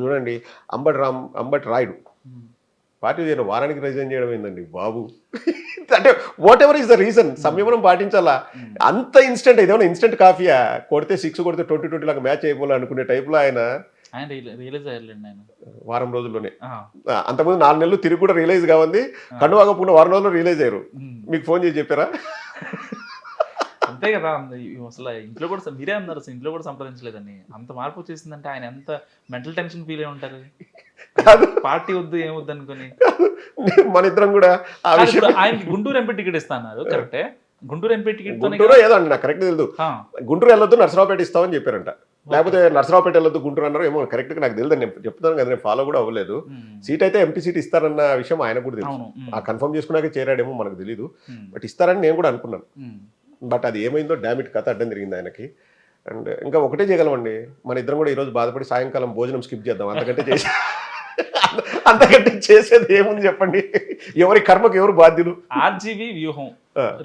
ఇప్పుడు చూడండి అంబటి రామ్ అంబటి రాయుడు. పార్టీ చేయడం వారానికి రిజైన్ చేయడం ఏందండి బాబు? అంటే whatever is the reason సంయమనం పాటించాలా? అంత ఇన్స్టెంట్ ఇదేమన్నా ఇన్స్టెంట్ కాఫీయా కొడితే సిక్స్ కొడితే ట్వంటీ ట్వంటీ లాగా మ్యాచ్ అయిపోవాలి అనుకునే టైప్లో ఆయన రియలైజ్ వారం రోజుల్లోనే. అంతకుముందు నాలుగు నెలలు తిరిగి కూడా రిలీజ్ కావంది. కండువాగకుండా వారం రోజుల్లో రిలీజ్ అయ్యారు. మీకు ఫోన్ చేసి చెప్పారా? అంతే కదా అసలు ఇంట్లో కూడా మీరే అన్నారు అసలు ఇంట్లో కూడా సంప్రదించలేదని. అంత మార్పు వచ్చేసిందంటే ఆయన ఎంత మెంటల్ టెన్షన్ ఫీల్ అయి ఉంటారు? పార్టీ వద్దు ఏం వద్దు అనుకుని. మన ఇద్దరం కూడా ఆ కానీ విషయం ఇప్పుడు ఆయనకి గుంటూరు ఎంపీ టికెట్ ఇస్తాన్నారు కరెక్టే? గుంటూరు ఎంపీ టికెట్ గుంటూరు ఏదో అండి నాకు కరెక్ట్ తెలియదు గుంటూరు వెళ్ళొద్దు నర్సరావుపేట ఇస్తామని చెప్పారంట. లేకపోతే నర్సరావుపేట వెళ్ళొద్దు గుంటూరు అన్నారు ఏమో కరెక్ట్గా నాకు తెలియదు నేను చెప్తాను కదా నేను ఫాలో కూడా అవ్వలేదు. సీట్ అయితే ఎంపీ సీట్ ఇస్తారన్న విషయం ఆయన కూడా తెలుసు. ఆ కన్ఫర్మ్ చేసుకున్నాక చేరాడేమో మనకు తెలియదు బట్ ఇస్తారని నేను కూడా అనుకున్నాను. బట్ అది ఏమైందో డామిట్ కథ అడ్డం జరిగింది ఆయనకి. అండ్ ఇంకా ఒకటే చేయగలమండి. మన ఇద్దరం కూడా ఈరోజు బాధపడి సాయంకాలం భోజనం స్కిప్ చేద్దాం. అంతకంటే చేసి అంతకంటే చేసేది ఏముంది చెప్పండి? ఎవరి కర్మకు ఎవరు బాధ్యులు? ఆర్జీవి వ్యూహం.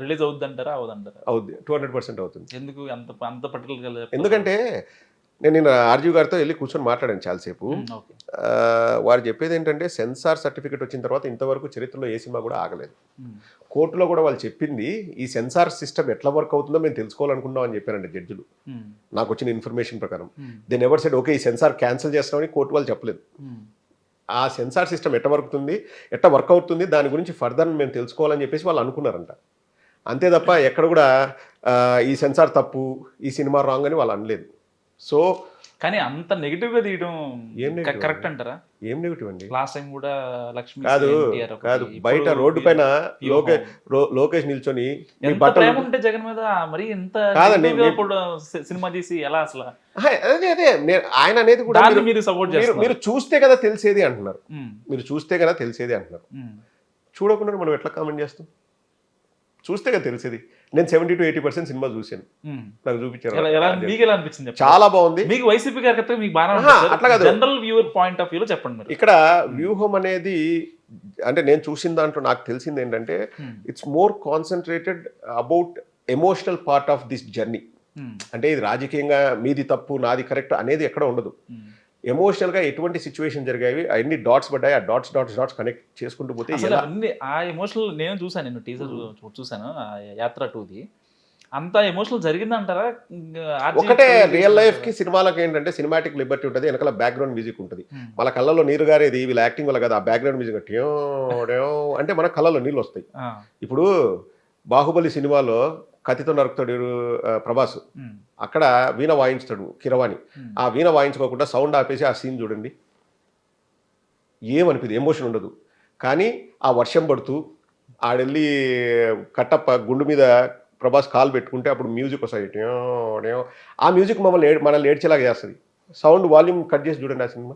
రిలీజ్ అవుద్దంటారా? అవదంటారా? అవుద్ది. టూ హండ్రెడ్ పర్సెంట్ అవుతుంది. ఎందుకు అంత అంత పర్టికులర్ ఎందుకంటే నేను నిన్న ఆర్జీవ్ గారితో వెళ్ళి కూర్చొని మాట్లాడాను చాలాసేపు. వారు చెప్పేది ఏంటంటే సెన్సార్ సర్టిఫికేట్ వచ్చిన తర్వాత ఇంతవరకు చరిత్రలో ఏ సినిమా కూడా ఆగలేదు. కోర్టులో కూడా వాళ్ళు చెప్పింది ఈ సెన్సార్ సిస్టమ్ ఎట్లా వర్క్ అవుతుందో మేము తెలుసుకోవాలనుకున్నాం అని చెప్పారండి జడ్జిలు. నాకు వచ్చిన ఇన్ఫర్మేషన్ ప్రకారం. దెన్ ఎవర్ సెడ్ ఓకే ఈ సెన్సార్ క్యాన్సిల్ చేస్తామని కోర్టు వాళ్ళు చెప్పలేదు. ఆ సెన్సార్ సిస్టమ్ ఎట్ట వర్క్ అవుతుంది ఎట్ట వర్క్ అవుతుంది దాని గురించి ఫర్దర్ మేము తెలుసుకోవాలని చెప్పేసి వాళ్ళు అనుకున్నారంట. అంతే తప్ప ఎక్కడ కూడా ఈ సెన్సార్ తప్పు ఈ సినిమా రాంగ్ అని వాళ్ళు అనలేదు. సో కానీ అంత నెగిటివ్గా తీయడం ఏం కరెక్ట్ అంటారా? ఏం నెగిటివ్ అండి? లాస్ట్ టైం కూడా లక్ష్మి కాదు కాదు బయట రోడ్డు పైన లోకేష్ నిల్చొని బట్టలు ఉంటే జగన్ మీద మరి ఎంత కాదండి, సినిమా తీసి ఎలా అసలు? అదే అదే నేను- ఆయన అనేది కూడా మీరు- సపోర్ట్ చేస్తారు మీరు చూస్తే కదా తెలిసేది అంటున్నారు. మీరు చూస్తే కదా తెలిసేది అంటున్నారు. చూడకుండా మనం ఎట్లా కామెంట్ చేస్తాం? చూస్తే కదా తెలిసేది. నేను seventy to eighty percent cinema చూశాను. నాకు చూపించారు. ఎలా మీకు ఎలా అనిపించింది చెప్పండి. చాలా బాగుంది. మీకు వైసీపీ మీకు బాగా అట్లా కాదు. జనరల్ వ్యూవర్ పాయింట్ ఆఫ్ వ్యూలో చెప్పండి ఇక్కడ వ్యూహం అనేది అంటే నేను చూసిన దాంట్లో నాకు తెలిసింది ఏంటంటే. It's more concentrated about emotional part of this journey. అంటే ఇది రాజకీయంగా మీది తప్పు నాది కరెక్ట్ అనేది ఎక్కడ ఉండదు. Hmm. ఎమోషనల్గా ఎటువంటి సిచ్యువేషన్ జరిగాయి అన్ని డాట్స్ పడ్డాయి ఆ డాట్స్ డాట్స్ డాట్స్ కనెక్ట్ చేసుకుంటూ పోతే అసలు అన్ని ఆ ఎమోషనల్ నేను చూసాను నేను టీజర్ చూసాను ఆ యాత్ర టూది. అంత ఎమోషనల్ జరిగిందంటారా? ఒకటే రియల్ లైఫ్కి సినిమాలకు ఏంటంటే సినిమాటిక్ లిబర్టీ ఉంటుంది వెనకాల బ్యాక్గ్రౌండ్ మ్యూజిక్ ఉంటుంది. మన కళ్ళలో నీరు గారేది వీళ్ళ యాక్టింగ్ వల్ల కదా ఆ బ్యాక్గ్రౌండ్ మ్యూజిక్ అంటే మన కళ్ళలో నీళ్ళు వస్తాయి. ఇప్పుడు బాహుబలి సినిమాలో కత్తితో నరుకుతాడు ప్రభాస్. అక్కడ వీణ వాయించుతాడు కిరవాణి. ఆ వీణ వాయించుకోకుండా సౌండ్ ఆపేసి ఆ సీన్ చూడండి. ఏమనిపిది? ఎమోషన్ ఉండదు. కానీ ఆ వర్షం పడుతూ ఆడెళ్ళి కట్టప్ప గుండు మీద ప్రభాస్ కాలు పెట్టుకుంటే అప్పుడు మ్యూజిక్ వస్తాయి. ఆ మ్యూజిక్ మమ్మల్ని మనల్ని ఏడ్చేలాగా చేస్తుంది. సౌండ్ వాల్యూమ్ కట్ చేసి చూడండి ఆ సినిమా.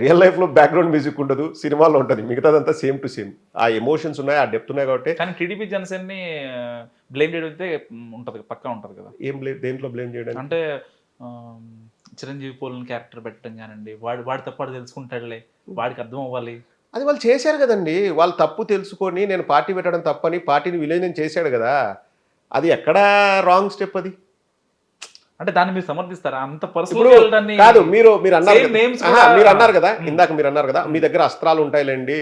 రియల్ లైఫ్లో బ్యాక్గ్రౌండ్ మ్యూజిక్ ఉండదు సినిమాలో ఉంటుంది. మిగతాదంతా సేమ్ టు సేమ్ ఆ ఎమోషన్స్ ఉన్నాయి ఆ డెప్త్ ఉన్నాయి కాబట్టి కానీ టీడీపీ జనసేనని బ్లేమ్ చేయడం అయితే ఉంటది పక్కా ఉంటది కదా. ఏం బ్లేమ్ దేంట్లో బ్లేమ్ చేయడానికి? అంటే చిరంజీవి పోలిన క్యారెక్టర్ పెట్టడం కానండి వాడు వాడి తప్ప వాడు తెలుసుకుంటాడులే వాడికి అర్థం అవ్వాలి. అది వాళ్ళు చేశారు కదండి. వాళ్ళు తప్పు తెలుసుకొని నేను పార్టీ పెట్టడం తప్పని పార్టీని విలీనం చేశాడు కదా. అది ఎక్కడ రాంగ్ స్టెప్ అది? అంటే దాన్ని మీరు సమర్థిస్తారా? అంత వెళ్ళడాన్ని కాదు మీరు మీరు అన్నారు మీరు అన్నారు కదా ఇందాక మీరు అన్నారు కదా మీ దగ్గర అస్త్రాలు ఉంటాయిలేండి.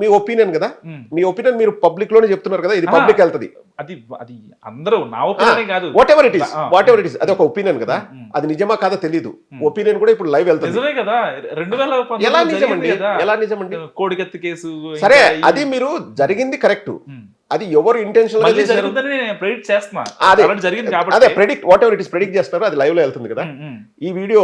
మీ ఒపీనియన్ కదా. మీ ఒపీనియన్ మీరు పబ్లిక్లోనే చెప్తున్నారు కదా ఇది. పబ్లిక్ వెళ్తది. అది అది అందరూ నా ఒపీనియన్ కాదు. Whatever it is. Whatever it is అది ఒక ఒపీనియన్ కదా. అది నిజమా కాదా తెలియదు ఒపీనియన్ కూడా ఇప్పుడు లైవ్ వెళ్తుంది. నిజమే కదా. రెండు వేల ఎలా నిజమండి? ఎలా నిజమండి? కోడికత్తి కేసు సరే అది మీరు జరిగింది కరెక్ట్. అది ఎవరు చేస్తున్నా. అదే. Predict whatever it is predict చేస్తున్నారు అది లైవ్లో వెళ్తుంది కదా. ఈ వీడియో.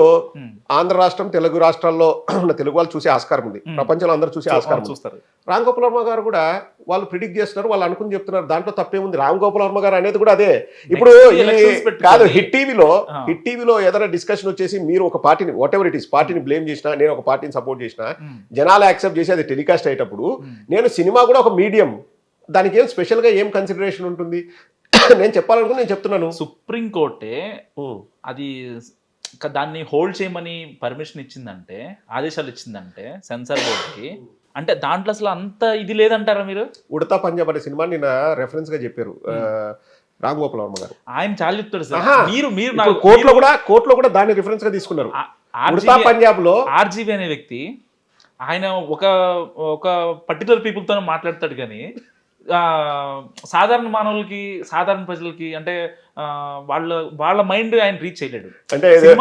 ఆంధ్ర రాష్ట్రం తెలుగు రాష్ట్రాల్లో ఉన్న తెలుగు వాళ్ళు చూసే ఆస్కారం ఉంది. ప్రపంచంలో అందరూ చూసే ఆస్కారం ఉంది. చూస్తారు. రామ్ గోపాల్ వర్మ గారు కూడా వాళ్ళు ప్రిడిక్ట్ చేస్తున్నారు వాళ్ళు అనుకుని చెప్తున్నారు దాంట్లో తప్పేముంది? రామ్ గోపాల్ వర్మ గారు అనేది కూడా అదే. ఇప్పుడు కాదు హిట్ టీవీలో. హిట్ టీవీలో ఏదైనా డిస్కషన్ వచ్చేసి మీరు ఒక పార్టీని వాట్ ఎవర్ ఇట్ ఇస్ పార్టీని బ్లేమ్ చేసినా నేను ఒక పార్టీని సపోర్ట్ చేసినా జనాలు యాక్సెప్ట్ చేసి అది టెలికాస్ట్ అయ్యేటప్పుడు. నేను సినిమా కూడా ఒక మీడియం దానికి ఏం స్పెషల్గా ఏం కన్సిడరేషన్ ఉంటుంది? నేను చెప్పాలనుకుని నేను చెప్తున్నాను. సుప్రీం కోర్టే ఉమ్. అది దాన్ని హోల్డ్ చేయమని పర్మిషన్ ఇచ్చిందంటే ఆదేశాలు ఇచ్చిందంటే సెన్సార్ బోర్డుకి అంటే దాంట్లో అసలు అంత ఇది లేదంటారా మీరు? ఉడతా పంజాబ్ అనే సినిమా నిన్న రెఫరెన్స్గా చెప్పారు ఆ, రామ్ గోపాల్ వర్మ గారు. ఆయన చాలా చెప్తాడు సార్. మీరు మీరు కోర్టులో కూడా కోర్టులో కూడా దాన్ని రిఫరెన్స్గా తీసుకున్నారు. ఉడతా పంజాబ్లో ఆర్జీవీ అనే వ్యక్తి ఆయన ఒక ఒక పర్టికులర్ పీపుల్తో మాట్లాడతాడు కానీ సాధారణ మానవులకి సాధారణ ప్రజలకి అంటే వాళ్ళ వాళ్ళ మైండ్ ఆయన రీచ్ చేయలేడు. అంటే ఏదో-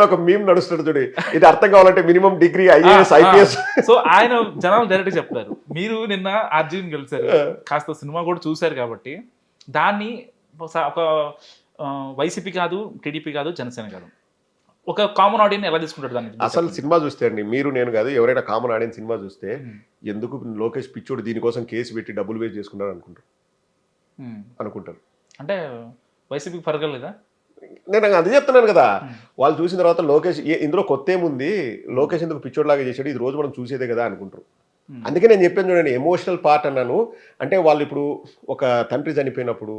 ఒక మీమ్ నడుస్తుంది చూడు. ఇది అర్థం కావాలంటే minimum degree IAS IPS. So ఆయన జనాలు డైరెక్ట్ చెప్తారు మీరు నిన్న అర్జున్ గెలిచారు కాస్త సినిమా కూడా చూశారు కాబట్టి దాన్ని ఒక వైసీపీ కాదు టీడీపీ కాదు జనసేన కాదు. ఒక కామన్ ఆడియన్ ఎలా తీసుకుంటాడు దాన్ని? అసలు సినిమా చూస్తే అండి మీరు నేను కాదు ఎవరైనా కామన్ ఆడియన్స్ సినిమా చూస్తే ఎందుకు లోకేష్ పిచ్చోడు దీనికోసం కేసు పెట్టి డబ్బులు వేస్ట్ చేసుకున్నారు అనుకుంటారు. అనుకుంటారు. అంటే వైసీపీకి పరగలేదా నేను అది చెప్తున్నాను కదా. వాళ్ళు చూసిన తర్వాత లోకేష్ ఇందులో కొత్త ఏముంది? లోకేష్ ఎందుకు పిచ్చోడ్లాగా చేశాడు? ఇది రోజు మనం చూసేదే కదా అనుకుంటారు. అందుకే నేను చెప్పాను చూడండి ఎమోషనల్ పార్ట్ అన్నాను. అంటే వాళ్ళు ఇప్పుడు ఒక తండ్రి చనిపోయినప్పుడు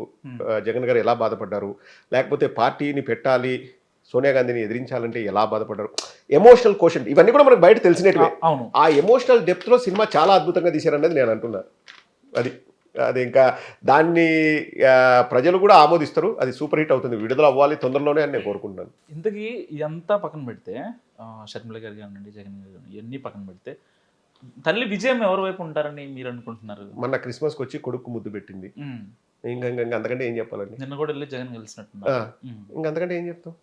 జగన్ గారు ఎలా బాధపడ్డారు? లేకపోతే పార్టీని పెట్టాలి సోనియా గాంధీని ఎదిరించాలంటే ఎలా బాధపడ్డారు? ఎమోషనల్ క్వశ్చన్ ఇవన్నీ కూడా మనకు బయట తెలిసినట్టువే అవును. ఆ ఎమోషనల్ డెప్త్లో సినిమా చాలా అద్భుతంగా తీశారన్నది నేను అంటున్నా. అది అది ఇంకా దాన్ని ప్రజలు కూడా ఆమోదిస్తారు. అది సూపర్ హిట్ అవుతుంది. విడుదల అవ్వాలి తొందరలోనే అని నేను కోరుకుంటున్నాను. ఇంతకీ ఇదంతా పక్కన పెడితే షర్మిల గారు కానివ్వండి జగన్ గారు ఇవన్నీ పక్కన పెడితే తల్లి విజయం ఎవరి వైపు ఉంటారని మీరు అనుకుంటున్నారు? మొన్న క్రిస్మస్కి వచ్చి కొడుకు ముద్దు పెట్టింది. ఇంకా ఇంకా ఇంకా అంతకంటే ఏం చెప్పాలండి? నిన్న కూడా వెళ్ళి జగన్ ఉమ్. ఇంకా అంతకంటే ఏం చెప్తాం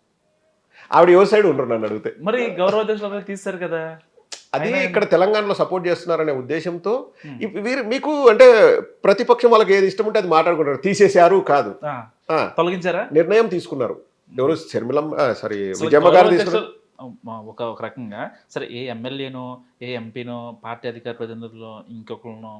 ఆవిడ ఎవరి సైడ్ ఉండరు నన్ను అడిగితే. మరి గౌరవ అధ్యక్షులు తీస్తారు కదా. అది ఇక్కడ తెలంగాణలో సపోర్ట్ చేస్తున్నారనే ఉద్దేశంతో Hmm. వీరు మీకు అంటే ప్రతిపక్షం వాళ్ళకి ఏది ఇష్టం ఉంటే అది మాట్లాడుకుంటారు. తీసేశారు కాదు. తొలగించారా? నిర్ణయం తీసుకున్నారు. ఎవరు? శర్మిలం సారీ విజయమ్మ గారు తీసుకున్నారు ఒక ఒక రకంగా సరే ఏ ఎమ్మెల్యేనో ఏ ఎంపీనో పార్టీ అధికార ప్రతినిధులు ఇంకొకరినో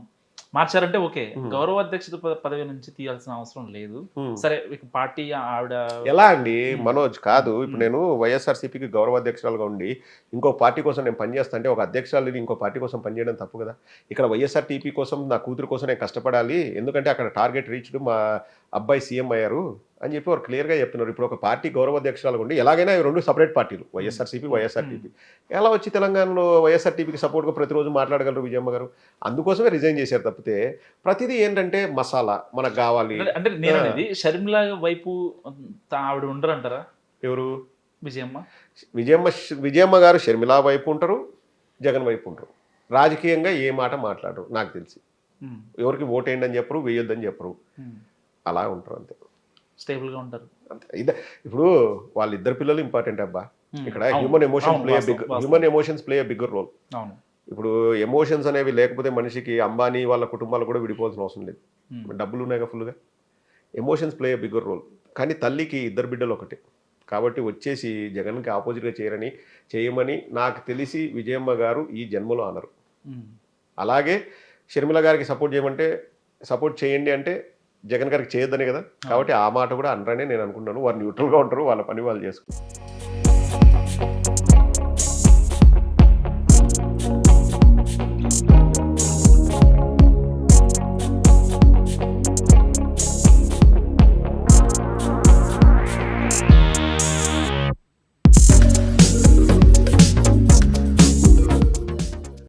మార్చారంటే ఓకే. గౌరవ అధ్యక్షుడు పద- పదవి నుంచి తీయాల్సిన అవసరం లేదు. సరే పార్టీ ఆవిడ ఎలా అండి? మనోజ్ కాదు. ఇప్పుడు నేను వైఎస్ఆర్సీపీకి గౌరవ అధ్యక్షురాలుగా ఉండి ఇంకో పార్టీ కోసం నేను పనిచేస్తా అంటే ఒక అధ్యక్షురాలు ఇంకో పార్టీ కోసం పనిచేయడం తప్పు కదా? ఇక్కడ వైఎస్ఆర్ కోసం నా కూతురు కోసం నేను కష్టపడాలి. ఎందుకంటే అక్కడ టార్గెట్ రీచ్డ్ మా అబ్బాయి సీఎం అయ్యారు అని చెప్పి వారు క్లియర్గా చెప్తున్నారు. ఇప్పుడు ఒక పార్టీ గౌరవ అధ్యక్షురాలుగా ఉండి ఎలాగైనా ఇవి రెండు సపరేట్ పార్టీలు వైఎస్ఆర్సీపీ వైఎస్ఆర్టీపీ. ఎలా వచ్చి తెలంగాణలో వైఎస్ఆర్టీపీకి సపోర్ట్గా ప్రతిరోజు మాట్లాడగలరు విజయమ్మ గారు? అందుకోసమే రిజైన్ చేశారు తప్పితే ప్రతిదీ ఏంటంటే మసాలా మనకు కావాలి. అంటే- నేను అనేది షర్మిల వైపు ఆవిడ ఉండరు అంటారా ఎవరు? విజయమ్మ? విజయమ్మ విజయమ్మ గారు షర్మిల వైపు ఉంటారు జగన్ వైపు ఉంటారు. రాజకీయంగా ఏ మాట మాట్లాడరు నాకు తెలిసి. ఎవరికి ఓటేయండి అని చెప్పరు వేయొద్దని చెప్పరు. అలా ఉంటారు అంతే. స్టేబుల్గా ఉంటారు. అంతే. ఇదే ఇప్పుడు వాళ్ళిద్దరు పిల్లలు ఇంపార్టెంట్ అబ్బా. ఇక్కడ. Human emotion play big. Human emotions play bigger role అవును. ఇప్పుడు ఎమోషన్స్ అనేవి లేకపోతే మనిషికి అంబానీ వాళ్ళ కుటుంబాలు కూడా విడిపోవాల్సిన అవసరం లేదు. డబ్బులు ఉన్నాయి కదా ఫుల్గా ఎమోషన్స్ ప్లే బిగ్గర్ రోల్ కానీ తల్లికి ఇద్దరు బిడ్డలు ఒకటే. కాబట్టి వచ్చేసి జగన్కి ఆపోజిట్గా చేయరని చేయమని నాకు తెలిసి విజయమ్మ గారు ఈ జన్మలో అనరు. అలాగే షర్మిల గారికి సపోర్ట్ చేయమంటే సపోర్ట్ చేయండి అంటే జగన్ గారికి చేయొద్దనే కదా? కాబట్టి ఆ మాట కూడా అనరనే నేను అనుకుంటున్నాను వారు న్యూట్రల్గా ఉంటారు వాళ్ళ పని వాళ్ళు చేసుకుంటారు.